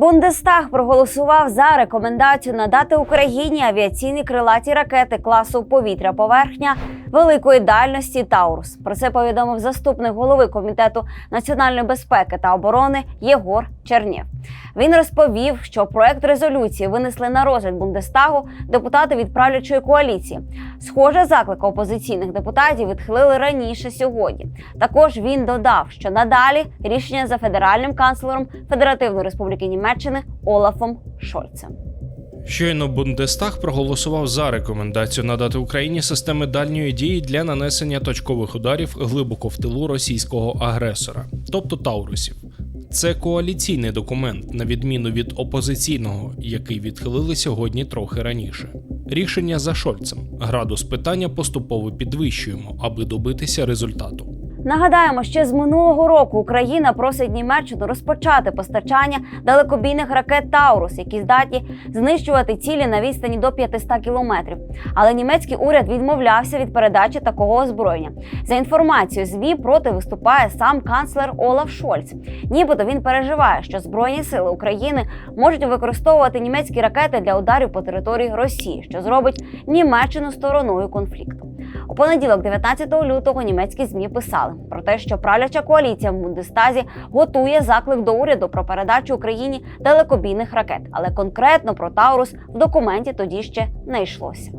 Бундестаг проголосував за рекомендацію надати Україні авіаційні крилаті ракети класу повітря-поверхня великої дальності Таурус. Про це повідомив заступник голови комітету національної безпеки та оборони Єгор Чернєв. Він розповів, що проект резолюції винесли на розгляд Бундестагу депутати від правлячої коаліції. Схоже, заклик опозиційних депутатів відхилили раніше сьогодні. Також він додав, що надалі рішення за федеральним канцлером Федеративної Республіки Німеччини Олафом Шольцем. Щойно Бундестаг проголосував за рекомендацію надати Україні системи дальньої дії для нанесення точкових ударів глибоко в тилу російського агресора, тобто Таурусів. Це коаліційний документ, на відміну від опозиційного, який відхилили сьогодні трохи раніше. Рішення за Шольцем. Градус питання поступово підвищуємо, аби добитися результату. Нагадаємо, ще з минулого року Україна просить Німеччину розпочати постачання далекобійних ракет Таурус, які здатні знищувати цілі на відстані до 500 кілометрів. Але німецький уряд відмовлявся від передачі такого озброєння. За інформацією ЗМІ проти виступає сам канцлер Олаф Шольц. Нібито він переживає, що збройні сили України можуть використовувати німецькі ракети для ударів по території Росії, що зробить Німеччину стороною конфлікту. У понеділок, 19 лютого, німецькі змі писали про те, що правляча коаліція в Бундестазі готує заклик до уряду про передачу Україні далекобійних ракет, але конкретно про Таурус в документі тоді ще не йшлося.